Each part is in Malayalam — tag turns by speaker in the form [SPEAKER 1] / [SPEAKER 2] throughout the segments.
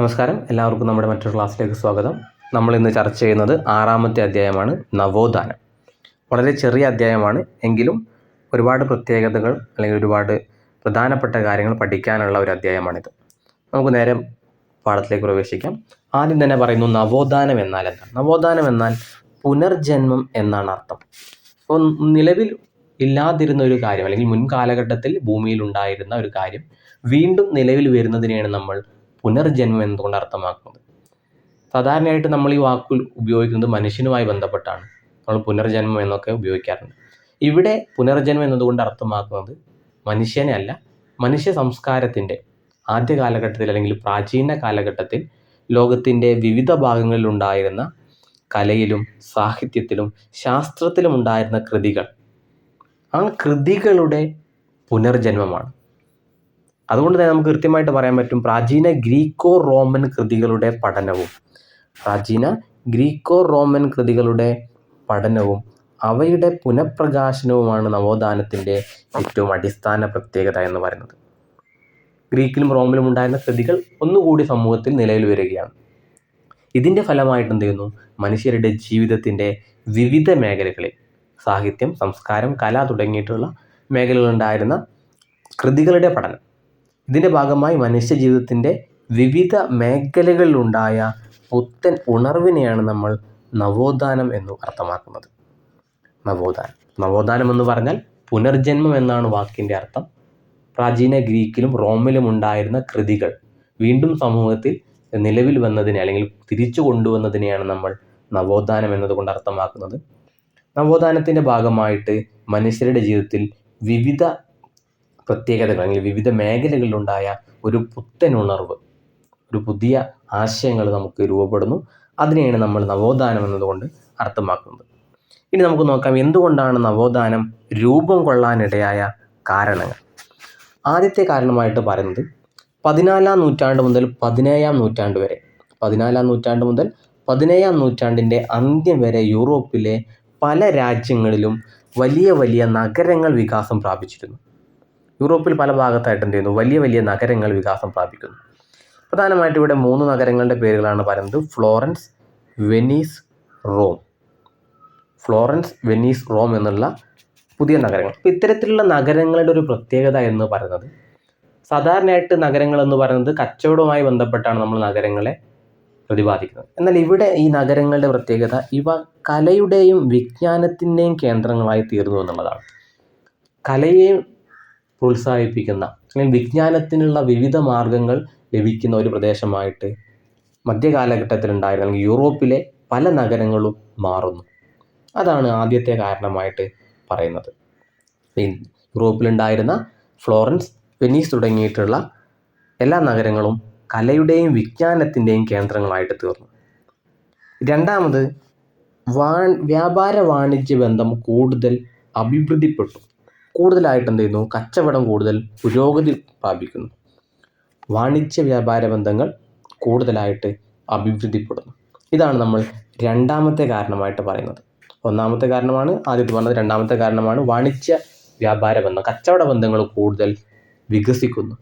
[SPEAKER 1] നമസ്കാരം. എല്ലാവർക്കും നമ്മുടെ മറ്റൊരു ക്ലാസ്സിലേക്ക് സ്വാഗതം. നമ്മൾ ഇന്ന് ചർച്ച ചെയ്യുന്നത് ആറാമത്തെ അധ്യായമാണ് നവോത്ഥാനം. വളരെ ചെറിയ അധ്യായമാണ്. എങ്കിലും ഒരുപാട് പ്രത്യേകതകൾ അല്ലെങ്കിൽ ഒരുപാട് പ്രധാനപ്പെട്ട കാര്യങ്ങൾ പഠിക്കാനുള്ള ഒരു അധ്യായമാണിത്. നമുക്ക് നേരെ പാഠത്തിലേക്ക് പ്രവേശിക്കാം. ആദ്യം തന്നെ പറയുന്നു നവോത്ഥാനം എന്നാൽ എന്താണ്? നവോത്ഥാനം എന്നാൽ പുനർജന്മം എന്നാണ് അർത്ഥം. അപ്പോൾ നിലവിൽ ഇല്ലാതിരുന്ന ഒരു കാര്യം അല്ലെങ്കിൽ മുൻകാലഘട്ടത്തിൽ ഭൂമിയിൽ ഉണ്ടായിരുന്ന ഒരു കാര്യം വീണ്ടും നിലവിൽ വരുന്നതിനെയാണ് നമ്മൾ പുനർജന്മം എന്നതുകൊണ്ട് അർത്ഥമാക്കുന്നത്? സാധാരണയായിട്ട് നമ്മൾ ഈ വാക്ക് ഉപയോഗിക്കുന്നത് മനുഷ്യനുമായി ബന്ധപ്പെട്ടാണ്. നമ്മൾ പുനർജന്മം എന്നൊക്കെ ഉപയോഗിക്കാറുണ്ട്. ഇവിടെ പുനർജന്മം എന്നതുകൊണ്ട് അർത്ഥമാക്കുന്നത് മനുഷ്യനെ അല്ല മനുഷ്യ സംസ്കാരത്തിന്റെ ആദ്യ കാലഘട്ടത്തിൽ അല്ലെങ്കിൽ പ്രാചീന കാലഘട്ടത്തിൽ ലോകത്തിന്റെ വിവിധ ഭാഗങ്ങളിൽ ഉണ്ടായിരുന്ന കലയിലും സാഹിത്യത്തിലും ശാസ്ത്രത്തിലും ഉണ്ടായിരുന്ന കൃതികൾ. ആ കൃതികളുടെ പുനർജന്മമാണ്. അതുകൊണ്ട് തന്നെ നമുക്ക് കൃത്യമായിട്ട് പറയാൻ പറ്റും പ്രാചീന ഗ്രീക്കോ റോമൻ കൃതികളുടെ പഠനവും. പ്രാചീന ഗ്രീക്കോ റോമൻ കൃതികളുടെ പഠനവും അവയുടെ പുനഃപ്രകാശനവുമാണ് നവോത്ഥാനത്തിന്റെ ഏറ്റവും അടിസ്ഥാന പ്രത്യേകത എന്ന് പറയുന്നത്. ഗ്രീക്കിലും റോമിലും ഉണ്ടായിരുന്ന കൃതികൾ ഒന്നുകൂടി സമൂഹത്തിൽ നിലയിൽ വരികയാണ്. ഇതിന്റെ ഫലമായിട്ട് എന്ത് ചെയ്യുന്നു? മനുഷ്യരുടെ ജീവിതത്തിന്റെ വിവിധ മേഖലകളിൽ സാഹിത്യം സംസ്കാരം കല തുടങ്ങിയിട്ടുള്ള മേഖലകളുണ്ടായിരുന്ന കൃതികളുടെ പഠനം. ഇതിന്റെ ഭാഗമായി മനുഷ്യ ജീവിതത്തിന്റെ വിവിധ മേഖലകളിലുണ്ടായ പുത്തൻ ഉണർവിനെയാണ് നമ്മൾ നവോത്ഥാനം എന്ന് അർത്ഥമാക്കുന്നത്. നവോത്ഥാനം. നവോത്ഥാനം എന്ന് പറഞ്ഞാൽ പുനർജന്മം എന്നാണ് വാക്കിന്റെ അർത്ഥം. പ്രാചീന ഗ്രീക്കിലും റോമിലും ഉണ്ടായിരുന്ന കൃതികൾ വീണ്ടും സമൂഹത്തിൽ നിലവിൽ വന്നതിനെ അല്ലെങ്കിൽ തിരിച്ചു കൊണ്ടുവന്നതിനെയാണ് നമ്മൾ നവോത്ഥാനം എന്നതുകൊണ്ട് അർത്ഥമാക്കുന്നത്. നവോത്ഥാനത്തിന്റെ ഭാഗമായിട്ട് മനുഷ്യരുടെ ജീവിതത്തിൽ വിവിധ പ്രത്യേകതകൾ അല്ലെങ്കിൽ വിവിധ മേഖലകളിലുണ്ടായ ഒരു പുത്തൻ ഉണർവ് ഒരു പുതിയ ആശയങ്ങൾ നമുക്ക് രൂപപ്പെടുന്നു. അതിനെയാണ് നമ്മൾ നവോത്ഥാനം എന്നതുകൊണ്ട് അർത്ഥമാക്കുന്നത്. ഇനി നമുക്ക് നോക്കാം എന്തുകൊണ്ടാണ് നവോത്ഥാനം രൂപം കൊള്ളാനിടയായ കാരണങ്ങൾ. ആദ്യത്തെ കാരണമായിട്ട് പറയുന്നത് പതിനാലാം നൂറ്റാണ്ട് മുതൽ പതിനേഴാം നൂറ്റാണ്ട് വരെ പതിനാലാം നൂറ്റാണ്ട് മുതൽ പതിനേഴാം നൂറ്റാണ്ടിന്റെ അന്ത്യം വരെ യൂറോപ്പിലെ പല രാജ്യങ്ങളിലും വലിയ വലിയ നഗരങ്ങൾ വികാസം പ്രാപിച്ചിരുന്നു. യൂറോപ്പിൽ പല ഭാഗത്തായിട്ട് എന്ത് ചെയ്യുന്നു? വലിയ വലിയ നഗരങ്ങൾ വികാസം പ്രാപിക്കുന്നു. പ്രധാനമായിട്ട് ഇവിടെ മൂന്ന് നഗരങ്ങളുടെ പേരുകളാണ് പറയുന്നത്. Florence Venice Rome. Florence Venice Rome എന്നുള്ള പുതിയ നഗരങ്ങൾ. അപ്പോൾ ഇത്തരത്തിലുള്ള നഗരങ്ങളുടെ ഒരു പ്രത്യേകത എന്ന് പറയുന്നത് സാധാരണയായിട്ട് നഗരങ്ങൾ എന്ന് പറയുന്നത് കച്ചവടവുമായി ബന്ധപ്പെട്ടാണ് നമ്മൾ നഗരങ്ങളെ പ്രതിപാദിക്കുന്നത്. എന്നാൽ ഇവിടെ ഈ നഗരങ്ങളുടെ പ്രത്യേകത ഇവ കലയുടെയും വിജ്ഞാനത്തിന്റെയും കേന്ദ്രങ്ങളായി തീർന്നു എന്നുള്ളതാണ്. കലയെ പ്രോത്സാഹിപ്പിക്കുന്ന അല്ലെങ്കിൽ വിജ്ഞാനത്തിനുള്ള വിവിധ മാർഗങ്ങൾ ലഭിക്കുന്ന ഒരു പ്രദേശമായിട്ട് മധ്യകാലഘട്ടത്തിലുണ്ടായിരുന്ന അല്ലെങ്കിൽ യൂറോപ്പിലെ പല നഗരങ്ങളും മാറുന്നു. അതാണ് ആദ്യത്തെ കാരണമായിട്ട് പറയുന്നത്. യൂറോപ്പിലുണ്ടായിരുന്ന ഫ്ലോറൻസ് വെനീസ് തുടങ്ങിയിട്ടുള്ള എല്ലാ നഗരങ്ങളും കലയുടെയും വിജ്ഞാനത്തിന്റെയും കേന്ദ്രങ്ങളായിട്ട് തീർന്നു. രണ്ടാമത് വാ വ്യാപാര വാണിജ്യ ബന്ധം കൂടുതൽ അഭിവൃദ്ധിപ്പെട്ടു. കൂടുതലായിട്ട് എന്ത് ചെയ്യുന്നു കച്ചവടം കൂടുതൽ പുരോഗതി പ്രാപിക്കുന്നു. വാണിജ്യ വ്യാപാര ബന്ധങ്ങൾ കൂടുതലായിട്ട് അഭിവൃദ്ധിപ്പെടുന്നു. ഇതാണ് നമ്മൾ രണ്ടാമത്തെ കാരണമായിട്ട് പറയുന്നത്. ഒന്നാമത്തെ കാരണമാണ് ആദ്യത്തെ പറഞ്ഞത് രണ്ടാമത്തെ കാരണമാണ് വാണിജ്യ വ്യാപാര ബന്ധം കച്ചവട ബന്ധങ്ങൾ കൂടുതൽ വികസിക്കുന്നു.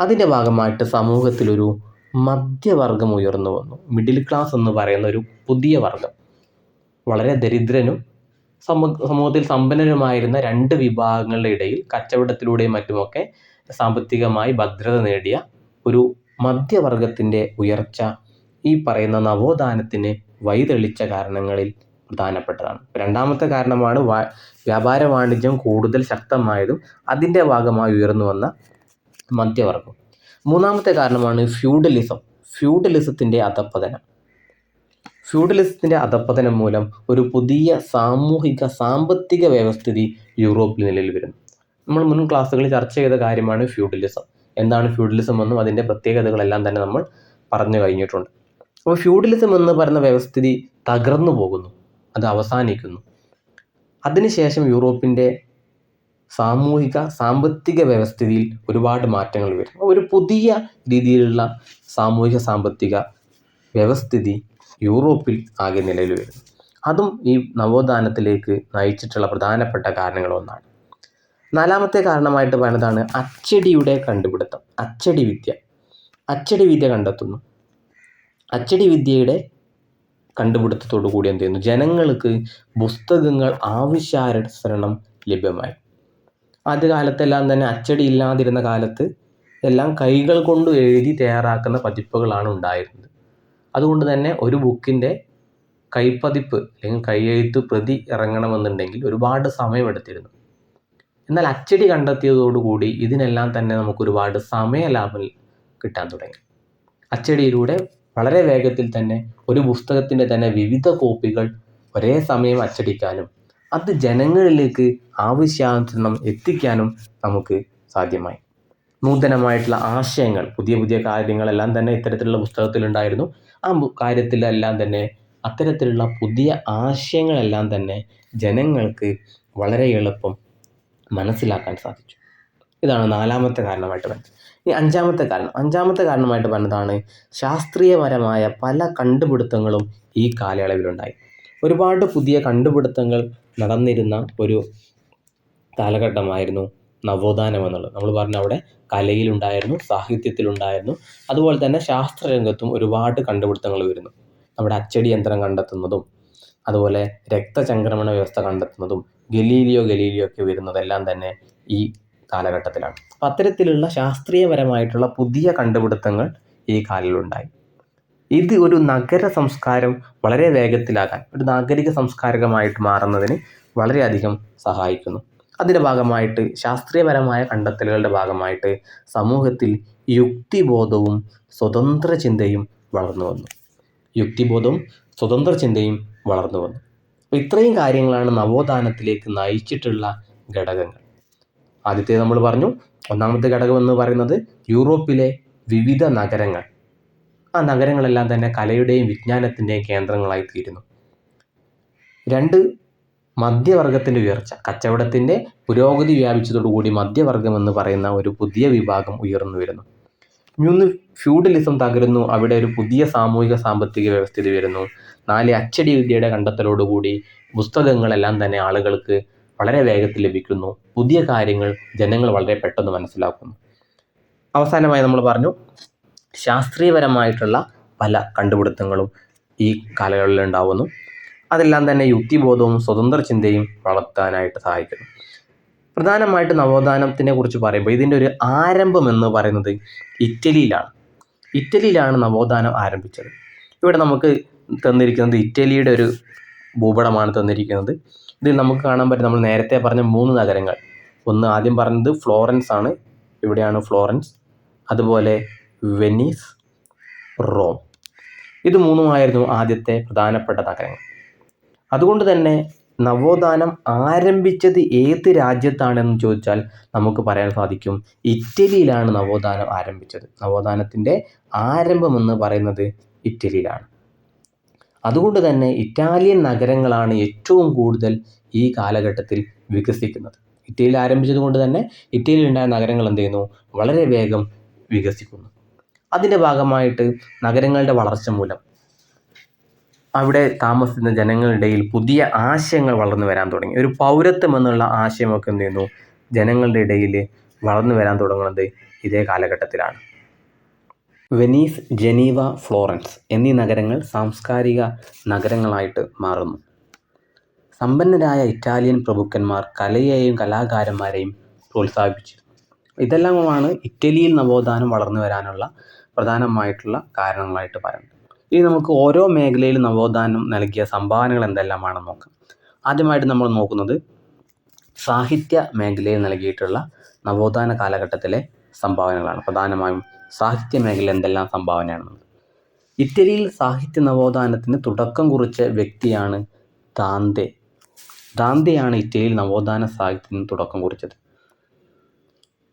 [SPEAKER 1] അതിന്റെ ഭാഗമായിട്ട് സമൂഹത്തിലൊരു മധ്യവർഗം ഉയർന്നു വന്നു. മിഡിൽ ക്ലാസ് എന്ന് പറയുന്ന ഒരു പുതിയ വർഗം. വളരെ ദരിദ്രനും സമൂ സമൂഹത്തിൽ സമ്പന്നരുമായിരുന്ന രണ്ട് വിഭാഗങ്ങളുടെ ഇടയിൽ കച്ചവടത്തിലൂടെയും മറ്റുമൊക്കെ സാമ്പത്തികമായി ഭദ്രത നേടിയ ഒരു മധ്യവർഗത്തിന്റെ ഉയർച്ച ഈ പറയുന്ന നവോത്ഥാനത്തിന് വഴിതെളിച്ച കാരണങ്ങളിൽ പ്രധാനപ്പെട്ടതാണ്. രണ്ടാമത്തെ കാരണമാണ് വ്യാപാര വാണിജ്യം കൂടുതൽ ശക്തമായതും അതിന്റെ ഭാഗമായി ഉയർന്നു വന്ന മധ്യവർഗം. മൂന്നാമത്തെ കാരണമാണ് ഫ്യൂഡലിസം. ഫ്യൂഡലിസത്തിന്റെ അധപ്പതനം ഫ്യൂഡലിസത്തിന്റെ അധപ്പതനം മൂലം ഒരു പുതിയ സാമൂഹിക സാമ്പത്തിക വ്യവസ്ഥിതി യൂറോപ്പിൽ നിലവിൽ വരുന്നു. നമ്മൾ മുൻ ക്ലാസ്സുകളിൽ ചർച്ച ചെയ്ത കാര്യമാണ് ഫ്യൂഡലിസം. എന്താണ് ഫ്യൂഡലിസം എന്നും അതിന്റെ പ്രത്യേകതകളെല്ലാം തന്നെ നമ്മൾ പറഞ്ഞു കഴിഞ്ഞിട്ടുണ്ട്. അപ്പോൾ ഫ്യൂഡലിസം എന്ന് പറയുന്ന വ്യവസ്ഥിതി തകർന്നു പോകുന്നു. അത് അവസാനിക്കുന്നു. അതിനുശേഷം യൂറോപ്പിന്റെ സാമൂഹിക സാമ്പത്തിക വ്യവസ്ഥിതിയിൽ ഒരുപാട് മാറ്റങ്ങൾ വരും ഒരു പുതിയ രീതിയിലുള്ള സാമൂഹിക സാമ്പത്തിക വ്യവസ്ഥിതി യൂറോപ്പിൽ ആകെ നിലവിൽ വരുന്നു. അതും ഈ നവോത്ഥാനത്തിലേക്ക് നയിച്ചിട്ടുള്ള പ്രധാനപ്പെട്ട കാരണങ്ങളൊന്നാണ്. നാലാമത്തെ കാരണമായിട്ട് പറയുന്നതാണ് അച്ചടിയുടെ കണ്ടുപിടുത്തം അച്ചടി വിദ്യ. അച്ചടി വിദ്യ കണ്ടെത്തുന്നു. അച്ചടി വിദ്യയുടെ കണ്ടുപിടുത്തത്തോടു കൂടി എന്ത് ചെയ്യുന്നു? ജനങ്ങൾക്ക് പുസ്തകങ്ങൾ ആവശ്യാനുസരണം ലഭ്യമായി. ആദ്യകാലത്തെല്ലാം തന്നെ അച്ചടി ഇല്ലാതിരുന്ന കാലത്ത് എല്ലാം കൈകൾ കൊണ്ട് എഴുതി തയ്യാറാക്കുന്ന പതിപ്പുകളാണ് ഉണ്ടായിരുന്നത്. അതുകൊണ്ട് തന്നെ ഒരു ബുക്കിന്റെ കൈപ്പതിപ്പ് അല്ലെങ്കിൽ കൈയെഴുത്ത് പ്രതി ഇറങ്ങണമെന്നുണ്ടെങ്കിൽ ഒരുപാട് സമയമെടുത്തിരുന്നു. എന്നാൽ അച്ചടി കണ്ടെത്തിയതോടുകൂടി ഇതിനെല്ലാം തന്നെ നമുക്ക് ഒരുപാട് സമയ ലാഭം കിട്ടാൻ തുടങ്ങി. അച്ചടിയിലൂടെ വളരെ വേഗത്തിൽ തന്നെ ഒരു പുസ്തകത്തിന്റെ തന്നെ വിവിധ കോപ്പികൾ ഒരേ സമയം അച്ചടിക്കാനും അത് ജനങ്ങളിലേക്ക് ആവശ്യാനുസരണം എത്തിക്കാനും നമുക്ക് സാധ്യമായി. നൂതനമായിട്ടുള്ള ആശയങ്ങൾ പുതിയ പുതിയ കാര്യങ്ങളെല്ലാം തന്നെ ഇത്തരത്തിലുള്ള പുസ്തകത്തിലുണ്ടായിരുന്നു. ആ കാര്യത്തിലെല്ലാം തന്നെ അത്തരത്തിലുള്ള പുതിയ ആശയങ്ങളെല്ലാം തന്നെ ജനങ്ങൾക്ക് വളരെ എളുപ്പം മനസ്സിലാക്കാൻ സാധിച്ചു. ഇതാണ് നാലാമത്തെ കാരണമായിട്ട് പറഞ്ഞത്. ഇനി അഞ്ചാമത്തെ കാരണം. അഞ്ചാമത്തെ കാരണമായിട്ട് പറഞ്ഞതാണ് ശാസ്ത്രീയപരമായ പല കണ്ടുപിടുത്തങ്ങളും ഈ കാലയളവിലുണ്ടായി. ഒരുപാട് പുതിയ കണ്ടുപിടുത്തങ്ങൾ നടന്നിരുന്ന ഒരു കാലഘട്ടമായിരുന്നു നവോത്ഥാനം എന്നുള്ളത്. നമ്മൾ പറഞ്ഞ അവിടെ കലയിലുണ്ടായിരുന്നു സാഹിത്യത്തിലുണ്ടായിരുന്നു. അതുപോലെ തന്നെ ശാസ്ത്രരംഗത്തും ഒരുപാട് കണ്ടുപിടുത്തങ്ങൾ വരുന്നു. നമ്മുടെ അച്ചടി യന്ത്രം കണ്ടെത്തുന്നതും അതുപോലെ രക്തചംക്രമണ വ്യവസ്ഥ കണ്ടെത്തുന്നതും ഗലീലിയോ ഗലീലിയോ ഒക്കെ വരുന്നതെല്ലാം തന്നെ ഈ കാലഘട്ടത്തിലാണ്. അപ്പം അത്തരത്തിലുള്ള ശാസ്ത്രീയപരമായിട്ടുള്ള പുതിയ കണ്ടുപിടുത്തങ്ങൾ ഈ കാലിലുണ്ടായി. ഇത് ഒരു നഗര സംസ്കാരം വളരെ വേഗത്തിലാകാൻ ഒരു നാഗരിക സംസ്കാരകമായിട്ട് മാറുന്നതിന് വളരെയധികം സഹായിക്കുന്നു. അതിന്റെ ഭാഗമായിട്ട് ശാസ്ത്രീയപരമായ കണ്ടെത്തലുകളുടെ ഭാഗമായിട്ട് സമൂഹത്തിൽ യുക്തിബോധവും സ്വതന്ത്ര ചിന്തയും വളർന്നു വന്നു. യുക്തിബോധവും സ്വതന്ത്ര ചിന്തയും വളർന്നു വന്നു. അപ്പോൾ ഇത്രയും കാര്യങ്ങളാണ് നവോത്ഥാനത്തിലേക്ക് നയിച്ചിട്ടുള്ള ഘടകങ്ങൾ. ആദ്യത്തെ നമ്മൾ പറഞ്ഞു ഒന്നാമത്തെ ഘടകം എന്ന് പറയുന്നത് യൂറോപ്പിലെ വിവിധ നഗരങ്ങൾ. ആ നഗരങ്ങളെല്ലാം തന്നെ കലയുടെയും വിജ്ഞാനത്തിന്റെയും കേന്ദ്രങ്ങളായി തീരുന്നു. രണ്ട് മധ്യവർഗത്തിന്റെ ഉയർച്ച കച്ചവടത്തിന്റെ പുരോഗതി വ്യാപിച്ചതോടുകൂടി മധ്യവർഗം എന്ന് പറയുന്ന ഒരു പുതിയ വിഭാഗം ഉയർന്നു വരുന്നു. മൂന്ന് ഫ്യൂഡലിസം തകരുന്നു അവിടെ ഒരു പുതിയ സാമൂഹിക സാമ്പത്തിക വ്യവസ്ഥിതി വരുന്നു. നാല് അച്ചടി വിദ്യയുടെ കണ്ടെത്തലോടുകൂടി പുസ്തകങ്ങളെല്ലാം തന്നെ ആളുകൾക്ക് വളരെ വേഗത്തിൽ ലഭിക്കുന്നു. പുതിയ കാര്യങ്ങൾ ജനങ്ങൾ വളരെ പെട്ടെന്ന് മനസ്സിലാക്കുന്നു. അവസാനമായി നമ്മൾ പറഞ്ഞു ശാസ്ത്രീയപരമായിട്ടുള്ള പല കണ്ടുപിടുത്തങ്ങളും ഈ കാലയളവിൽ ഉണ്ടാവുന്നു. അതെല്ലാം തന്നെ യുക്തിബോധവും സ്വതന്ത്ര ചിന്തയും വളർത്താനായിട്ട് സഹായിക്കുന്നു. പ്രധാനമായിട്ട് നവോത്ഥാനത്തിനെ കുറിച്ച് പറയുമ്പോൾ ഇതിന്റെ ഒരു ആരംഭം എന്ന് പറയുന്നത് ഇറ്റലിയിലാണ്. ഇറ്റലിയിലാണ് നവോത്ഥാനം ആരംഭിച്ചത്. ഇവിടെ നമുക്ക് തന്നിരിക്കുന്നത് ഇറ്റലിയുടെ ഒരു ഭൂപടമാണ് തന്നിരിക്കുന്നത്. ഇതിൽ നമുക്ക് കാണാൻ പറ്റും നമ്മൾ നേരത്തെ പറഞ്ഞ മൂന്ന് നഗരങ്ങൾ. ഒന്ന് ആദ്യം പറഞ്ഞത് ഫ്ലോറൻസ് ആണ്. ഇവിടെയാണ് ഫ്ലോറൻസ്. അതുപോലെ വെനീസ് റോം. ഇത് മൂന്നുമായിരുന്നു ആദ്യത്തെ പ്രധാനപ്പെട്ട നഗരങ്ങൾ. അതുകൊണ്ട് തന്നെ നവോത്ഥാനം ആരംഭിച്ചത് ഏത് രാജ്യത്താണെന്ന് ചോദിച്ചാൽ നമുക്ക് പറയാൻ സാധിക്കും ഇറ്റലിയിലാണ് നവോത്ഥാനം ആരംഭിച്ചത്. നവോത്ഥാനത്തിന്റെ ആരംഭമെന്ന് പറയുന്നത് ഇറ്റലിയിലാണ്. അതുകൊണ്ട് തന്നെ ഇറ്റാലിയൻ നഗരങ്ങളാണ് ഏറ്റവും കൂടുതൽ ഈ കാലഘട്ടത്തിൽ വികസിക്കുന്നത്. ഇറ്റലിയിൽ ആരംഭിച്ചത് കൊണ്ട് തന്നെ ഇറ്റലിയിൽ ഉണ്ടായ നഗരങ്ങൾ എന്ത് ചെയ്യുന്നു? വളരെ വേഗം വികസിക്കുന്നു. അതിന്റെ ഭാഗമായിട്ട് നഗരങ്ങളുടെ വളർച്ച മൂലം അവിടെ താമസിക്കുന്ന ജനങ്ങളുടെ ഇടയിൽ പുതിയ ആശയങ്ങൾ വളർന്നു വരാൻ തുടങ്ങി. ഒരു പൗരത്വം എന്നുള്ള ആശയമൊക്കെ എന്ത് ചെയ്യുന്നു? ജനങ്ങളുടെ ഇടയിൽ വളർന്നു വരാൻ തുടങ്ങുന്നത് ഇതേ കാലഘട്ടത്തിലാണ്. വെനീസ് ജനീവ ഫ്ലോറൻസ് എന്നീ നഗരങ്ങൾ സാംസ്കാരിക നഗരങ്ങളായിട്ട് മാറുന്നു. സമ്പന്നരായ ഇറ്റാലിയൻ പ്രഭുക്കന്മാർ കലയെയും കലാകാരന്മാരെയും പ്രോത്സാഹിപ്പിച്ചു. ഇതെല്ലാമാണ് ഇറ്റലിയിൽ നവോത്ഥാനം വളർന്നു വരാനുള്ള പ്രധാനമായിട്ടുള്ള കാരണങ്ങളായിട്ട് പറയുന്നത്. ഇനി നമുക്ക് ഓരോ മേഖലയിലും നവോത്ഥാനം നൽകിയ സംഭാവനകൾ എന്തെല്ലാമാണെന്ന് നോക്കാം. ആദ്യമായിട്ട് നമ്മൾ നോക്കുന്നത് സാഹിത്യ മേഖലയിൽ നൽകിയിട്ടുള്ള നവോത്ഥാന കാലഘട്ടത്തിലെ സംഭാവനകളാണ്. പ്രധാനമായും സാഹിത്യ മേഖല എന്തെല്ലാം സംഭാവനയാണെന്നത് ഇറ്റലിയിൽ സാഹിത്യ നവോത്ഥാനത്തിന് തുടക്കം കുറിച്ച വ്യക്തിയാണ് ദാന്തെ. ദാന്തെയാണ് ഇറ്റലിയിൽ നവോത്ഥാന സാഹിത്യത്തിന് തുടക്കം കുറിച്ചത്.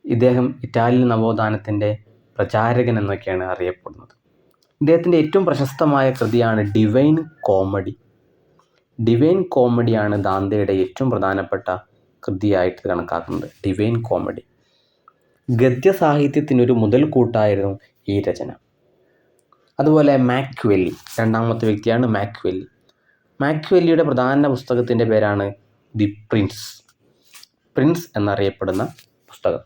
[SPEAKER 1] ഇദ്ദേഹം ഇറ്റാലിയൻ നവോത്ഥാനത്തിന്റെ പ്രചാരകൻ എന്നൊക്കെയാണ് അറിയപ്പെടുന്നത്. ഇദ്ദേഹത്തിന്റെ ഏറ്റവും പ്രശസ്തമായ കൃതിയാണ് ഡിവൈൻ കോമഡി ഡിവൈൻ കോമഡിയാണ് ദാന്തയുടെ ഏറ്റവും പ്രധാനപ്പെട്ട കൃതിയായിട്ട് കണക്കാക്കുന്നത്. ഡിവൈൻ കോമഡി ഗദ്യ സാഹിത്യത്തിനൊരു മുതൽക്കൂട്ടായിരുന്നു ഈ രചന. അതുപോലെ മാക്വെല്ലി രണ്ടാമത്തെ വ്യക്തിയാണ് മാക്വെല്ലി മാക്വെല്ലിയുടെ പ്രധാന പുസ്തകത്തിന്റെ പേരാണ് ദി പ്രിൻസ് പ്രിൻസ് എന്നറിയപ്പെടുന്ന പുസ്തകം.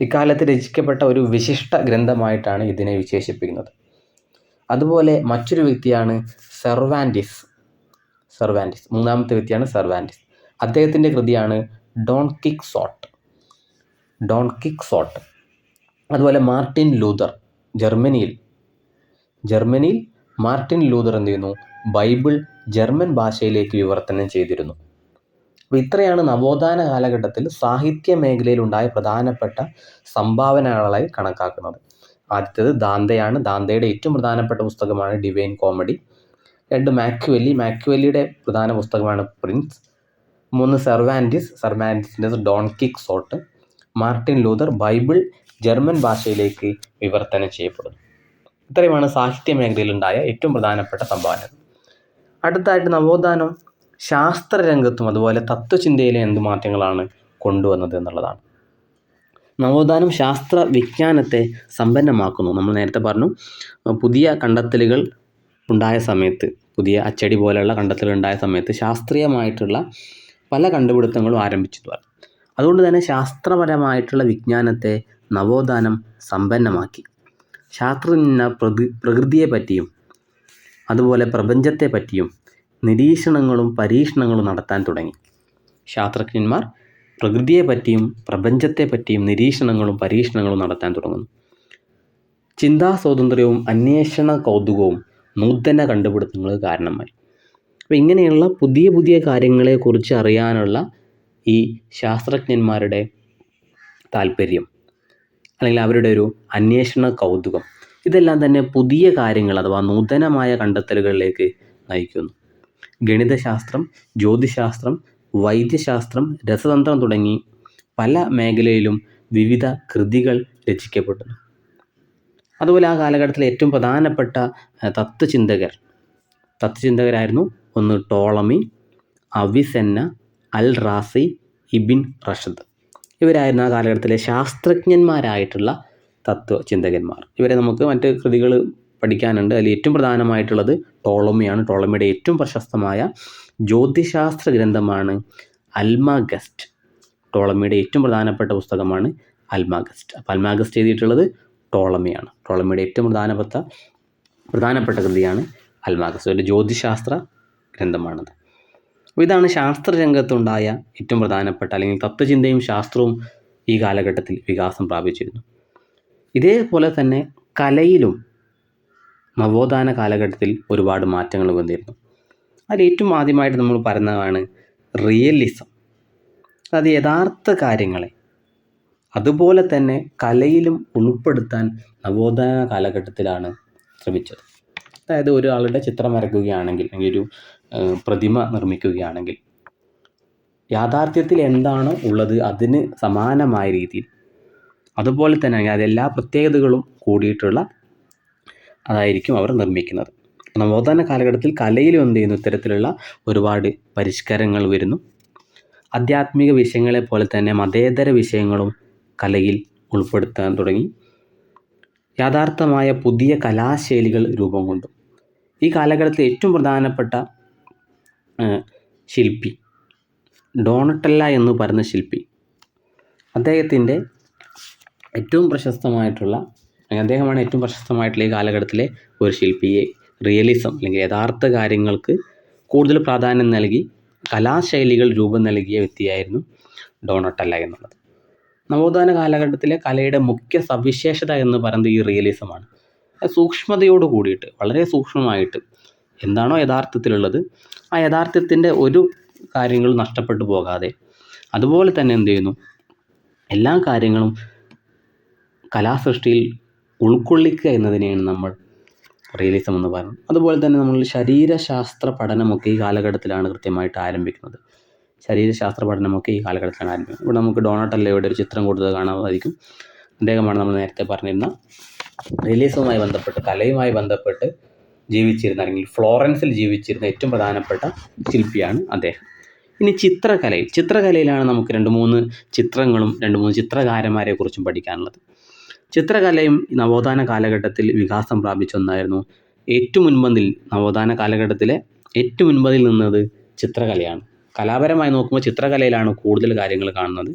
[SPEAKER 1] ഇക്കാലത്ത് രചിക്കപ്പെട്ട ഒരു വിശിഷ്ട ഗ്രന്ഥമായിട്ടാണ് ഇതിനെ വിശേഷിപ്പിക്കുന്നത്. അതുപോലെ മറ്റൊരു വ്യക്തിയാണ് സെർവാന്റിസ് സെർവാന്റിസ് മൂന്നാമത്തെ വ്യക്തിയാണ് സെർവാന്റിസ് അദ്ദേഹത്തിന്റെ കൃതിയാണ് Don kick saute. Don Quixote. അതുപോലെ മാർട്ടിൻ ലൂതർ ജർമ്മനിയിൽ. ജർമ്മനിയിൽ മാർട്ടിൻ ലൂതർ എന്ത് ചെയ്യുന്നു? ബൈബിൾ ജർമ്മൻ ഭാഷയിലേക്ക് വിവർത്തനം ചെയ്തിരുന്നു. അപ്പോൾ ഇത്രയാണ് നവോത്ഥാന കാലഘട്ടത്തിൽ സാഹിത്യ മേഖലയിലുണ്ടായ പ്രധാനപ്പെട്ട സംഭാവനകളായി കണക്കാക്കുന്നത്. ആദ്യത്തേത് ദാന്തയാണ്. ദാന്തയുടെ ഏറ്റവും പ്രധാനപ്പെട്ട പുസ്തകമാണ് ഡിവൈൻ കോമഡി രണ്ട് മാക്യുവല്ലി മാക്യുവല്ലിയുടെ പ്രധാന പുസ്തകമാണ് പ്രിൻസ് മൂന്ന് Cervantes സെർവാൻഡിസിന്റെ Don Quixote Martin Luther Bible German ഭാഷയിലേക്ക് വിവർത്തനം ചെയ്യപ്പെടുന്നു. ഇത്രയുമാണ് സാഹിത്യ മേഖലയിലുണ്ടായ ഏറ്റവും പ്രധാനപ്പെട്ട സംഭാവനകൾ. അടുത്തായിട്ട് നവോത്ഥാനം ശാസ്ത്രരംഗത്തും അതുപോലെ തത്വചിന്തയിലെ എന്ത് മാറ്റങ്ങളാണ് കൊണ്ടുവന്നത് എന്നുള്ളതാണ്. നവോത്ഥാനം ശാസ്ത്ര വിജ്ഞാനത്തെ സമ്പന്നമാക്കുന്നു. നമ്മൾ നേരത്തെ പറഞ്ഞു പുതിയ കണ്ടെത്തലുകൾ ഉണ്ടായ സമയത്ത് പുതിയ അച്ചടി പോലെയുള്ള കണ്ടെത്തലുകൾ ഉണ്ടായ സമയത്ത് ശാസ്ത്രീയമായിട്ടുള്ള പല കണ്ടുപിടുത്തങ്ങളും ആരംഭിച്ചു അതുകൊണ്ട് തന്നെ ശാസ്ത്രപരമായിട്ടുള്ള വിജ്ഞാനത്തെ നവോത്ഥാനം സമ്പന്നമാക്കി. ശാസ്ത്രജ്ഞ പ്രകൃ പ്രകൃതിയെ പറ്റിയും അതുപോലെ പ്രപഞ്ചത്തെ പറ്റിയും നിരീക്ഷണങ്ങളും പരീക്ഷണങ്ങളും നടത്താൻ തുടങ്ങി. ശാസ്ത്രജ്ഞന്മാർ പ്രകൃതിയെ പ്രപഞ്ചത്തെപ്പറ്റിയും പ്രപഞ്ചത്തെ പറ്റിയും നിരീക്ഷണങ്ങളും പരീക്ഷണങ്ങളും നടത്താൻ തുടങ്ങുന്നു. ചിന്താ സ്വാതന്ത്ര്യവും അന്വേഷണ കൗതുകവും നൂതന കണ്ടുപിടുത്തങ്ങൾ കാരണമായി. അപ്പോൾ ഇങ്ങനെയുള്ള പുതിയ പുതിയ കാര്യങ്ങളെക്കുറിച്ച് അറിയാനുള്ള ഈ ശാസ്ത്രജ്ഞന്മാരുടെ താല്പര്യം അല്ലെങ്കിൽ അവരുടെ ഒരു അന്വേഷണ കൗതുകം ഇതെല്ലാം തന്നെ പുതിയ കാര്യങ്ങൾ അഥവാ നൂതനമായ കണ്ടെത്തലുകളിലേക്ക് നയിക്കുന്നു. ഗണിതശാസ്ത്രം ജ്യോതിശാസ്ത്രം വൈദ്യശാസ്ത്രം രസതന്ത്രം തുടങ്ങി പല മേഖലയിലും വിവിധ കൃതികൾ രചിക്കപ്പെട്ടു. അതുപോലെ ആ കാലഘട്ടത്തിലെ ഏറ്റവും പ്രധാനപ്പെട്ട തത്വചിന്തകർ തത്വചിന്തകരായിരുന്നു ഒന്ന് Ptolemy Avicenna Al Razi Ibn Rushd. ഇവരായിരുന്നു ആ കാലഘട്ടത്തിലെ ശാസ്ത്രജ്ഞന്മാരായിട്ടുള്ള തത്വചിന്തകന്മാർ ഇവരെ നമുക്ക് മറ്റ് കൃതികൾ പഠിക്കാനുണ്ട്. അതിൽ ഏറ്റവും പ്രധാനമായിട്ടുള്ളത് ടോളമിയാണ്. ടോളമിയുടെ ഏറ്റവും പ്രശസ്തമായ ജ്യോതിശാസ്ത്ര ഗ്രന്ഥമാണ് അൽമാഗസ്റ്റ്. ടോളമിയുടെ ഏറ്റവും പ്രധാനപ്പെട്ട പുസ്തകമാണ് അൽമാഗസ്റ്റ്. അപ്പോൾ അൽമാഗസ്റ്റ് എഴുതിയിട്ടുള്ളത് ടോളമിയാണ്. ടോളമിയുടെ ഏറ്റവും പ്രധാനപ്പെട്ട പ്രധാനപ്പെട്ട കൃതിയാണ് അൽമാഗസ്റ്റ്. ഒരു ജ്യോതിശാസ്ത്ര ഗ്രന്ഥമാണത്. അപ്പോൾ ഇതാണ് ശാസ്ത്രരംഗത്തുണ്ടായ ഏറ്റവും പ്രധാനപ്പെട്ട അല്ലെങ്കിൽ തത്വചിന്തയും ശാസ്ത്രവും ഈ കാലഘട്ടത്തിൽ വികാസം പ്രാപിച്ചിരുന്നു. ഇതേപോലെ തന്നെ കലയിലും നവോത്ഥാന കാലഘട്ടത്തിൽ ഒരുപാട് മാറ്റങ്ങൾ വന്നിരുന്നു. അതിൽ ഏറ്റവും ആദ്യമായിട്ട് നമ്മൾ പറയുന്നതാണ് റിയലിസം അത് യഥാർത്ഥ കാര്യങ്ങളെ. അതുപോലെ തന്നെ കലയിലും ഉൾപ്പെടുത്താൻ നവോത്ഥാന കാലഘട്ടത്തിലാണ് ശ്രമിച്ചത്. അതായത് ഒരാളുടെ ചിത്രം വരയ്ക്കുകയാണെങ്കിൽ അല്ലെങ്കിൽ ഒരു പ്രതിമ നിർമ്മിക്കുകയാണെങ്കിൽ യാഥാർത്ഥ്യത്തിൽ എന്താണോ ഉള്ളത് അതിന് സമാനമായ രീതിയിൽ അതുപോലെ തന്നെ അതെല്ലാ പ്രത്യേകതകളും കൂടിയിട്ടുള്ള അതായിരിക്കും അവർ നിർമ്മിക്കുന്നത്. നവോത്ഥാന കാലഘട്ടത്തിൽ കലയിലും എന്ത് ചെയ്യുന്നു? ഇത്തരത്തിലുള്ള ഒരുപാട് പരിഷ്കാരങ്ങൾ വരുന്നു. ആധ്യാത്മിക വിഷയങ്ങളെ പോലെ തന്നെ മതേതര വിഷയങ്ങളും കലയിൽ ഉൾപ്പെടുത്താൻ തുടങ്ങി. യഥാർത്ഥമായ പുതിയ കലാശൈലികൾ രൂപം കൊണ്ടു. ഈ കാലഘട്ടത്തിൽ ഏറ്റവും പ്രധാനപ്പെട്ട ശില്പി ഡോണട്ടല്ല എന്ന് പറയുന്ന ശില്പി. അദ്ദേഹത്തിന്റെ ഏറ്റവും പ്രശസ്തമായിട്ടുള്ള അദ്ദേഹമാണ് ഏറ്റവും പ്രശസ്തമായിട്ടുള്ള ഈ കാലഘട്ടത്തിലെ ഒരു ശില്പിയെ റിയലിസം അല്ലെങ്കിൽ യഥാർത്ഥ കാര്യങ്ങൾക്ക് കൂടുതൽ പ്രാധാന്യം നൽകി കലാശൈലികൾ രൂപം നൽകിയ വ്യക്തിയായിരുന്നു ഡോണട്ടല്ല എന്നുള്ളത്. നവോത്ഥാന കാലഘട്ടത്തിലെ കലയുടെ മുഖ്യ സവിശേഷത എന്ന് പറയുന്നത് ഈ റിയലിസമാണ് സൂക്ഷ്മതയോട് കൂടിയിട്ട് വളരെ സൂക്ഷ്മമായിട്ട് എന്താണോ യഥാർത്ഥത്തിലുള്ളത് ആ യഥാർത്ഥത്തിന്റെ ഒരു കാര്യങ്ങൾ നഷ്ടപ്പെട്ടു പോകാതെ അതുപോലെ തന്നെ എന്ത് ചെയ്യുന്നു? എല്ലാ കാര്യങ്ങളും കലാസൃഷ്ടിയിൽ ഉൾക്കൊള്ളിക്കുക എന്നതിനെയാണ് നമ്മൾ റിയലിസം എന്ന് പറയുന്നത് അതുപോലെ തന്നെ നമ്മൾ ശരീരശാസ്ത്ര പഠനമൊക്കെ ഈ കാലഘട്ടത്തിലാണ് കൃത്യമായിട്ട് ആരംഭിക്കുന്നത്. ശരീരശാസ്ത്ര പഠനമൊക്കെ ഈ കാലഘട്ടത്തിലാണ് ആരംഭിക്കുന്നത്. ഇവിടെ നമുക്ക് ഡോണാട്ടല്ലയുടെ ഒരു ചിത്രം കൂടുതൽ കാണാമായിരിക്കും അദ്ദേഹമാണ് നമ്മൾ നേരത്തെ പറഞ്ഞിരുന്ന റിയലിസവുമായി ബന്ധപ്പെട്ട് കലയുമായി ബന്ധപ്പെട്ട് ജീവിച്ചിരുന്ന അല്ലെങ്കിൽ ഫ്ലോറൻസിൽ ജീവിച്ചിരുന്ന ഏറ്റവും പ്രധാനപ്പെട്ട ശില്പിയാണ് അദ്ദേഹം. ഇനി ചിത്രകലയിൽ ചിത്രകലയിലാണ് നമുക്ക് രണ്ട് മൂന്ന് ചിത്രങ്ങളും രണ്ട് മൂന്ന് ചിത്രകാരന്മാരെ കുറിച്ചും പഠിക്കാനുള്ളത്. ചിത്രകലയും നവോത്ഥാന കാലഘട്ടത്തിൽ വികാസം പ്രാപിച്ച ഒന്നായിരുന്നു. ഏറ്റവും മുൻപന്തിൽ നവോത്ഥാന കാലഘട്ടത്തിലെ ഏറ്റവും മുൻപതിൽ നിന്നത് ചിത്രകലയാണ്. കലാപരമായി നോക്കുമ്പോൾ ചിത്രകലയിലാണ് കൂടുതൽ കാര്യങ്ങൾ കാണുന്നത്.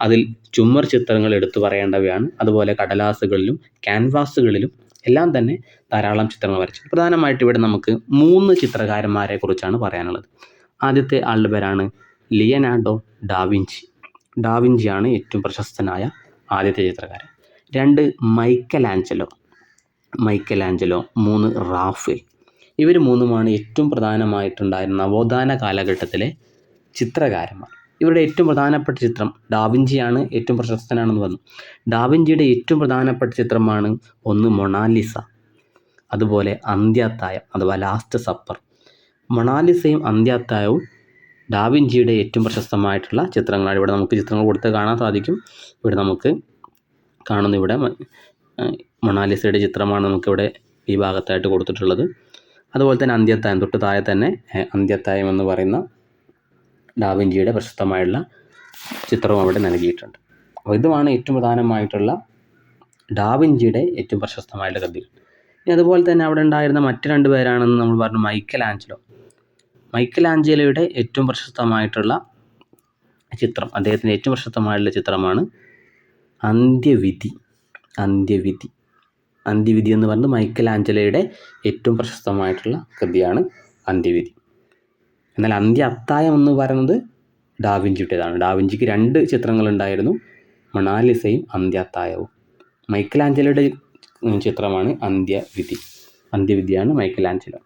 [SPEAKER 1] അതിൽ ചുമർ ചിത്രങ്ങൾ എടുത്തു പറയേണ്ടവയാണ്. അതുപോലെ കടലാസുകളിലും ക്യാൻവാസുകളിലും എല്ലാം തന്നെ ധാരാളം ചിത്രങ്ങൾ വരച്ചു പ്രധാനമായിട്ട് ഇവിടെ നമുക്ക് മൂന്ന് ചിത്രകാരന്മാരെ കുറിച്ചാണ് പറയാനുള്ളത്. ആദ്യത്തെ ആളുടെ പേരാണ് ലിയനാഡോ ഡാവിഞ്ചി. ഡാവിഞ്ചിയാണ് ഏറ്റവും പ്രശസ്തനായ ആദ്യത്തെ ചിത്രകാരൻ. രണ്ട് മൈക്കൽ ആഞ്ചലോ മൂന്ന് റാഫേൽ. ഇവർ മൂന്നുമാണ് ഏറ്റവും പ്രധാനമായിട്ടുണ്ടായിരുന്ന നവോത്ഥാന കാലഘട്ടത്തിലെ ചിത്രകാരന്മാർ. ഇവരുടെ ഏറ്റവും പ്രധാനപ്പെട്ട ചിത്രം ഡാവിഞ്ചിയാണ് ഏറ്റവും പ്രശസ്തനാണെന്ന് പറഞ്ഞു ഡാവിഞ്ചിയുടെ ഏറ്റവും പ്രധാനപ്പെട്ട ചിത്രമാണ് ഒന്ന് മൊണാലിസ അതുപോലെ അന്ത്യാത്തായം അഥവാ ലാസ്റ്റ് സപ്പർ. മൊണാലിസയും അന്ത്യാത്തായവും ഡാവിഞ്ചിയുടെ ഏറ്റവും പ്രശസ്തമായിട്ടുള്ള ചിത്രങ്ങളാണ്. ഇവിടെ നമുക്ക് ചിത്രങ്ങൾ കൊടുത്ത് കാണാൻ സാധിക്കും. ഇവിടെ നമുക്ക് കാണുന്ന ഇവിടെ മൊണാലിസയുടെ ചിത്രമാണ് നമുക്കിവിടെ ഈ ഭാഗത്തായിട്ട് കൊടുത്തിട്ടുള്ളത്. അതുപോലെ തന്നെ അന്ത്യത്തായം തൊട്ട് താഴെ തന്നെ അന്ത്യത്തായം എന്ന് പറയുന്ന ഡാവിഞ്ചിയുടെ പ്രശസ്തമായുള്ള ചിത്രവും അവിടെ നൽകിയിട്ടുണ്ട്. അപ്പോൾ ഇതുമാണ് ഏറ്റവും പ്രധാനമായിട്ടുള്ള ഡാവിഞ്ചിയുടെ ഏറ്റവും പ്രശസ്തമായിട്ടുള്ള കൃതികൾ. ഇനി അതുപോലെ തന്നെ അവിടെ ഉണ്ടായിരുന്ന മറ്റു രണ്ട് പേരാണെന്ന് നമ്മൾ പറഞ്ഞു മൈക്കൽ ആഞ്ചലോ മൈക്കൽ ആഞ്ചലോയുടെ ഏറ്റവും പ്രശസ്തമായിട്ടുള്ള ചിത്രം അദ്ദേഹത്തിന്റെ ഏറ്റവും പ്രശസ്തമായിട്ടുള്ള ചിത്രമാണ് അന്ത്യവിധി. അന്ത്യവിധി. അന്ത്യവിധി എന്ന് പറയുന്നത് മൈക്കൽ ആഞ്ചലയുടെ ഏറ്റവും പ്രശസ്തമായിട്ടുള്ള കൃതിയാണ് അന്ത്യവിധി. എന്നാൽ അന്ത്യ അത്തായം എന്ന് പറയുന്നത് ഡാവിഞ്ചിയുടേതാണ്. ഡാവിഞ്ചിക്ക് രണ്ട് ചിത്രങ്ങളുണ്ടായിരുന്നു. മണാലിസയും അന്ത്യ അത്തായവും മൈക്കൽ ആഞ്ചലയുടെ ചിത്രമാണ് അന്ത്യവിധി. അന്ത്യവിധിയാണ് മൈക്കൽ ആഞ്ചലോ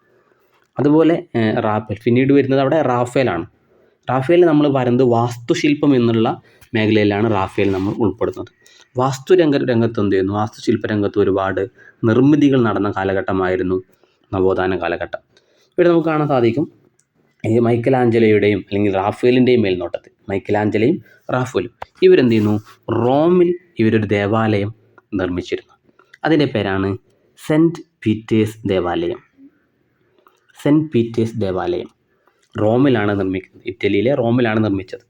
[SPEAKER 1] അതുപോലെ റാഫേൽ. പിന്നീട് വരുന്നത് അവിടെ റാഫേലാണ്. റാഫേൽ നമ്മൾ പറയുന്നത് വാസ്തുശില്പം എന്നുള്ള മേഖലയിലാണ് റാഫേൽ നമ്മൾ ഉൾപ്പെടുന്നത്. വാസ്തുരംഗ രംഗത്ത് എന്ത് ചെയ്യുന്നു? വാസ്തുശില്പ രംഗത്ത് ഒരുപാട് നിർമ്മിതികൾ നടന്ന കാലഘട്ടമായിരുന്നു നവോത്ഥാന കാലഘട്ടം. ഇവിടെ നമുക്ക് കാണാൻ സാധിക്കും ഈ മൈക്കലാഞ്ചലയുടെയും അല്ലെങ്കിൽ റാഫേലിന്റെയും മേൽനോട്ടത്തിൽ മൈക്കലാഞ്ചലയും റാഫേലും ഇവരെന്ത് ചെയ്യുന്നു? റോമിൽ ഇവരൊരു ദേവാലയം നിർമ്മിച്ചിരുന്നു. അതിന്റെ പേരാണ് സെന്റ് പീറ്റേഴ്സ് ദേവാലയം. സെന്റ് പീറ്റേഴ്സ് ദേവാലയം റോമിലാണ് നിർമ്മിക്കുന്നത് ഇറ്റലിയിലെ റോമിലാണ് നിർമ്മിച്ചത്.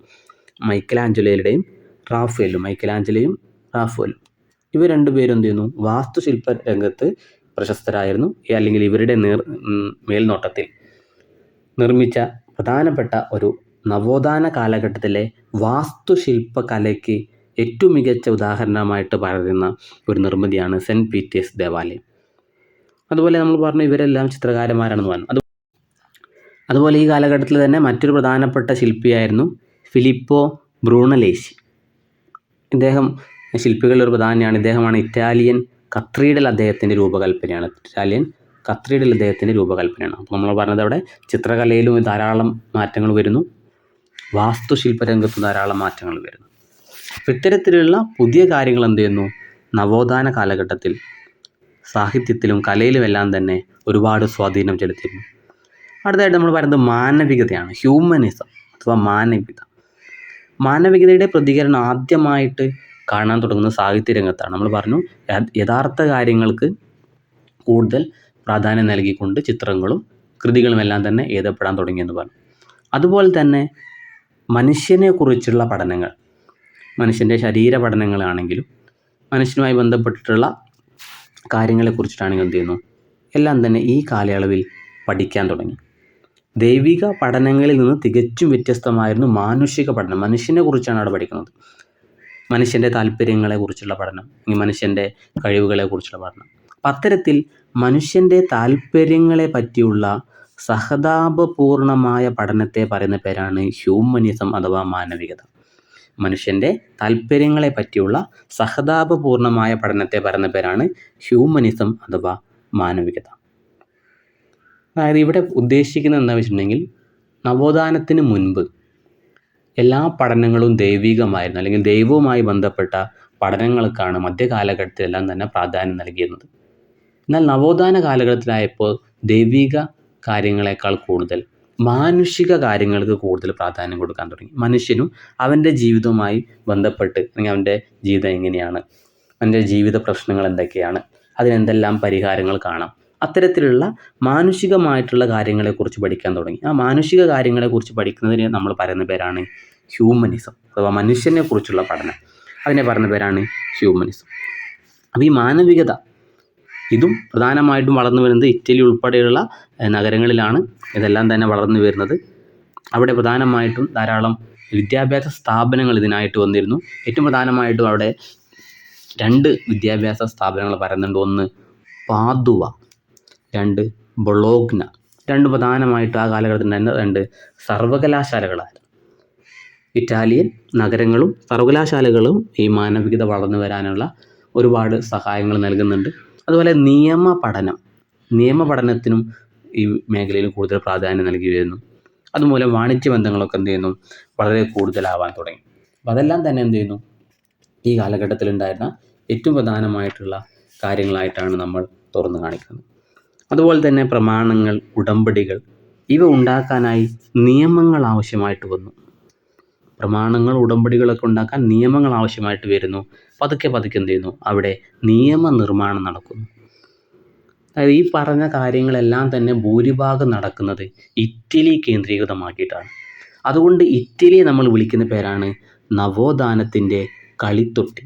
[SPEAKER 1] മൈക്കലാഞ്ചലോയുടെയും റാഫേലും മൈക്കലാഞ്ചലയും റാഫേലും. ഇവർ രണ്ടുപേരും എന്ത് ചെയ്യുന്നു? വാസ്തുശില്പ രംഗത്ത് പ്രശസ്തരായിരുന്നു. അല്ലെങ്കിൽ ഇവരുടെ നേർ മേൽനോട്ടത്തിൽ നിർമ്മിച്ച പ്രധാനപ്പെട്ട ഒരു നവോത്ഥാന കാലഘട്ടത്തിലെ വാസ്തുശില്പ കലയ്ക്ക് ഏറ്റവും മികച്ച ഉദാഹരണമായിട്ട് പറയുന്ന ഒരു നിർമ്മിതിയാണ് സെന്റ് പീറ്റേഴ്സ് ദേവാലയം. അതുപോലെ നമ്മൾ പറഞ്ഞു ഇവരെല്ലാം ചിത്രകാരന്മാരാണെന്ന് പറഞ്ഞു. അതുപോലെ ഈ കാലഘട്ടത്തിൽ തന്നെ മറ്റൊരു പ്രധാനപ്പെട്ട ശില്പിയായിരുന്നു ഫിലിപ്പോ ബ്രൂണലേശി. ഇദ്ദേഹം ശില്പികളിൽ ഒരു പ്രധാനിയാണ്. ഇദ്ദേഹമാണ് ഇറ്റാലിയൻ കത്രീഡൽ അദ്ദേഹത്തിന്റെ രൂപകൽപ്പനയാണ്. ഇറ്റാലിയൻ കത്രീഡൽ അദ്ദേഹത്തിന്റെ രൂപകൽപ്പനയാണ്. അപ്പോൾ നമ്മൾ പറഞ്ഞത് അവിടെ ചിത്രകലയിലും ധാരാളം മാറ്റങ്ങൾ വരുന്നു. വാസ്തുശില്പ രംഗത്തും ധാരാളം മാറ്റങ്ങൾ വരുന്നു. ഇത്തരത്തിലുള്ള പുതിയ കാര്യങ്ങൾ എന്ത് ചെയ്യുന്നു? നവോത്ഥാന കാലഘട്ടത്തിൽ സാഹിത്യത്തിലും കലയിലുമെല്ലാം തന്നെ ഒരുപാട് സ്വാധീനം ചെലുത്തിയിരുന്നു. അടുത്തതായിട്ട് നമ്മൾ പറയുന്നത് മാനവികതയാണ്. ഹ്യൂമനിസം അഥവാ മാനവികത. മാനവികതയുടെ പ്രതികരണം ആദ്യമായിട്ട് കാണാൻ തുടങ്ങുന്ന സാഹിത്യ രംഗത്താണ് നമ്മൾ പറഞ്ഞു യഥാർത്ഥ കാര്യങ്ങൾക്ക് കൂടുതൽ പ്രാധാന്യം നൽകിക്കൊണ്ട് ചിത്രങ്ങളും കൃതികളുമെല്ലാം തന്നെ എഴുതപ്പെടാൻ തുടങ്ങിയെന്ന് പറഞ്ഞു. അതുപോലെ തന്നെ മനുഷ്യനെക്കുറിച്ചുള്ള പഠനങ്ങൾ മനുഷ്യന്റെ ശരീര പഠനങ്ങളാണെങ്കിലും മനുഷ്യനുമായി ബന്ധപ്പെട്ടിട്ടുള്ള കാര്യങ്ങളെക്കുറിച്ചിട്ടാണെങ്കിൽ എന്ത് ചെയ്യുന്നു എല്ലാം തന്നെ ഈ കാലയളവിൽ പഠിക്കാൻ തുടങ്ങി. ദൈവിക പഠനങ്ങളിൽ നിന്ന് തികച്ചും വ്യത്യസ്തമായിരുന്നു മാനുഷിക പഠനം. മനുഷ്യനെ കുറിച്ചാണ് അവിടെ പഠിക്കുന്നത്. മനുഷ്യന്റെ താല്പര്യങ്ങളെക്കുറിച്ചുള്ള പഠനം അല്ലെങ്കിൽ മനുഷ്യന്റെ കഴിവുകളെക്കുറിച്ചുള്ള പഠനം. അപ്പം അത്തരത്തിൽ മനുഷ്യന്റെ താല്പര്യങ്ങളെ പറ്റിയുള്ള സഹതാപപൂർണമായ പഠനത്തെ പറയുന്ന പേരാണ് ഹ്യൂമനിസം അഥവാ മാനവികത. മനുഷ്യന്റെ താല്പര്യങ്ങളെ പറ്റിയുള്ള സഹതാപപൂർണമായ പഠനത്തെ പറയുന്ന പേരാണ് ഹ്യൂമനിസം അഥവാ മാനവികത. അതായത് ഇവിടെ ഉദ്ദേശിക്കുന്നത് എന്താ വെച്ചിട്ടുണ്ടെങ്കിൽ നവോത്ഥാനത്തിന് മുൻപ് എല്ലാ പഠനങ്ങളും ദൈവികമായിരുന്നു അല്ലെങ്കിൽ ദൈവവുമായി ബന്ധപ്പെട്ട പഠനങ്ങൾക്കാണ് മധ്യകാലഘട്ടത്തിലെല്ലാം തന്നെ പ്രാധാന്യം നൽകിയിരുന്നത്. എന്നാൽ നവോത്ഥാന കാലഘട്ടത്തിലായപ്പോൾ ദൈവിക കാര്യങ്ങളെക്കാൾ കൂടുതൽ മാനുഷിക കാര്യങ്ങൾക്ക് കൂടുതൽ പ്രാധാന്യം കൊടുക്കാൻ തുടങ്ങി. മനുഷ്യനും അവന്റെ ജീവിതവുമായി ബന്ധപ്പെട്ട് അല്ലെങ്കിൽ അവന്റെ ജീവിതം എങ്ങനെയാണ് അവന്റെ ജീവിത പ്രശ്നങ്ങൾ എന്തൊക്കെയാണ് അതിനെന്തെല്ലാം പരിഹാരങ്ങൾ കാണാം അത്തരത്തിലുള്ള മാനുഷികമായിട്ടുള്ള കാര്യങ്ങളെക്കുറിച്ച് പഠിക്കാൻ തുടങ്ങി. ആ മാനുഷിക കാര്യങ്ങളെക്കുറിച്ച് പഠിക്കുന്നതിന് നമ്മൾ പറയുന്ന പേരാണ് ഹ്യൂമനിസം അഥവാ മനുഷ്യനെ കുറിച്ചുള്ള പഠനം. അതിനെ പറയുന്ന പേരാണ് ഹ്യൂമനിസം. അപ്പോൾ ഈ മാനവികത ഇതും പ്രധാനമായിട്ടും വളർന്നു വരുന്നത് ഇറ്റലി ഉൾപ്പെടെയുള്ള നഗരങ്ങളിലാണ്. ഇതെല്ലാം തന്നെ വളർന്നു വരുന്നത്. അവിടെ പ്രധാനമായിട്ടും ധാരാളം
[SPEAKER 2] വിദ്യാഭ്യാസ സ്ഥാപനങ്ങൾ ഇതിനായിട്ട് വന്നിരുന്നു. ഏറ്റവും പ്രധാനമായിട്ടും അവിടെ രണ്ട് വിദ്യാഭ്യാസ സ്ഥാപനങ്ങൾ പറയുന്നുണ്ട്. ഒന്ന് പാതുവ. രണ്ട് ബൊളോഗ്ന. രണ്ട് പ്രധാനമായിട്ട് ആ കാലഘട്ടത്തിൽ തന്നെ രണ്ട് സർവകലാശാലകളായിരുന്നു. ഇറ്റാലിയൻ നഗരങ്ങളും സർവകലാശാലകളും ഈ മാനവികത വളർന്നു വരാനുള്ള ഒരുപാട് സഹായങ്ങൾ നൽകുന്നുണ്ട്. അതുപോലെ നിയമ പഠനം. നിയമ പഠനത്തിനും ഈ മേഖലയിൽ കൂടുതൽ പ്രാധാന്യം നൽകി വരുന്നു അതുമൂലം വാണിജ്യ ബന്ധങ്ങളൊക്കെ എന്ത് ചെയ്യുന്നു? വളരെ കൂടുതലാവാൻ തുടങ്ങി. അപ്പം അതെല്ലാം തന്നെ എന്ത് ചെയ്യുന്നു? ഈ കാലഘട്ടത്തിലുണ്ടായിരുന്ന ഏറ്റവും പ്രധാനമായിട്ടുള്ള കാര്യങ്ങളായിട്ടാണ് നമ്മൾ തുറന്നു കാണിക്കുന്നത്. അതുപോലെ തന്നെ പ്രമാണങ്ങൾ ഉടമ്പടികൾ ഇവ ഉണ്ടാക്കാനായി നിയമങ്ങൾ ആവശ്യമായിട്ട് വന്നു. പ്രമാണങ്ങൾ ഉടമ്പടികളൊക്കെ ഉണ്ടാക്കാൻ നിയമങ്ങൾ ആവശ്യമായിട്ട് വരുന്നു. പതുക്കെ പതുക്കെ എന്ത് ചെയ്യുന്നു? അവിടെ നിയമനിർമ്മാണം നടക്കുന്നു. അതായത് ഈ പറഞ്ഞ കാര്യങ്ങളെല്ലാം തന്നെ ഭൂരിഭാഗം നടക്കുന്നത് ഇറ്റലി കേന്ദ്രീകൃതമാക്കിയിട്ടാണ്. അതുകൊണ്ട് ഇറ്റലിയെ നമ്മൾ വിളിക്കുന്ന പേരാണ് നവോത്ഥാനത്തിന്റെ കളിത്തൊട്ടിൽ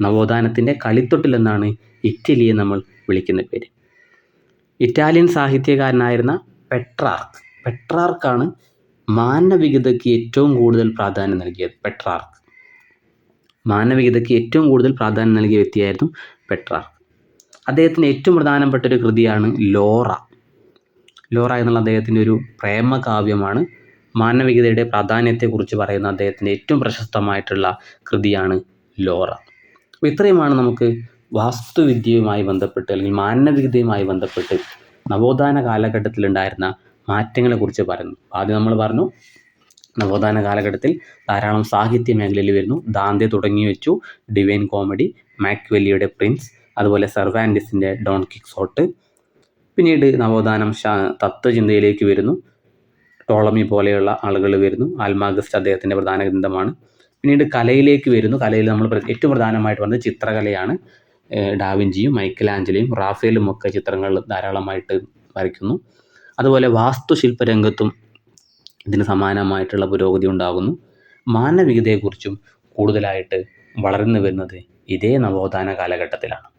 [SPEAKER 2] നവോത്ഥാനത്തിന്റെ കളിത്തൊട്ടിൽ എന്നാണ് ഇറ്റലിയെ നമ്മൾ വിളിക്കുന്ന പേര്. Italian സാഹിത്യകാരനായിരുന്ന Petrarch. പെട്രാർക്കാണ് മാനവികതയ്ക്ക് ഏറ്റവും കൂടുതൽ പ്രാധാന്യം നൽകിയത് പെട്രാർക്ക്. മാനവികതയ്ക്ക് ഏറ്റവും കൂടുതൽ പ്രാധാന്യം നൽകിയ വ്യക്തിയായിരുന്നു പെട്രാർക്ക്. അദ്ദേഹത്തിന് ഏറ്റവും പ്രധാനപ്പെട്ട ഒരു കൃതിയാണ് ലോറ. ലോറ എന്നുള്ള അദ്ദേഹത്തിന്റെ ഒരു പ്രേമകാവ്യമാണ് മാനവികതയുടെ പ്രാധാന്യത്തെക്കുറിച്ച് പറയുന്ന അദ്ദേഹത്തിന്റെ ഏറ്റവും പ്രശസ്തമായിട്ടുള്ള കൃതിയാണ് ലോറ. അപ്പോൾ ഇത്രയുമാണ് നമുക്ക് വാസ്തുവിദ്യയുമായി ബന്ധപ്പെട്ട് അല്ലെങ്കിൽ മാനവികതയുമായി ബന്ധപ്പെട്ട് നവോത്ഥാന കാലഘട്ടത്തിലുണ്ടായിരുന്ന മാറ്റങ്ങളെക്കുറിച്ച് പറയുന്നു. ആദ്യം നമ്മൾ പറഞ്ഞു നവോത്ഥാന കാലഘട്ടത്തിൽ ധാരാളം സാഹിത്യ മേഖലയിൽ വരുന്നു. ദാന്തെ തുടങ്ങി വെച്ചു ഡിവൈൻ കോമഡി മാക്വെല്ലിയുടെ പ്രിൻസ് അതുപോലെ സെർവാൻഡിസിന്റെ ഡോൺ കിക്സോട്ട്. പിന്നീട് നവോത്ഥാനം ശാ തത്വചിന്തയിലേക്ക് വരുന്നു. ടോളമി പോലെയുള്ള ആളുകൾ വരുന്നു. ആൽമാഗസ്റ്റ് അദ്ദേഹത്തിന്റെ പ്രധാന ഗ്രന്ഥമാണ്. പിന്നീട് കലയിലേക്ക് വരുന്നു. കലയിൽ നമ്മൾ ഏറ്റവും പ്രധാനമായിട്ട് പറഞ്ഞത് ചിത്രകലയാണ്. ഡാവിഞ്ചിയും മൈക്കലാഞ്ചലിയും റാഫേലും ഒക്കെ ചിത്രങ്ങൾ ധാരാളമായിട്ട് വരയ്ക്കുന്നു. അതുപോലെ വാസ്തുശില്പ രംഗത്തും ഇതിന് സമാനമായിട്ടുള്ള പുരോഗതി ഉണ്ടാകുന്നു. മാനവികതയെക്കുറിച്ചും കൂടുതലായിട്ട് വളർന്നു വരുന്നത് ഇതേ നവോത്ഥാന കാലഘട്ടത്തിലാണ്.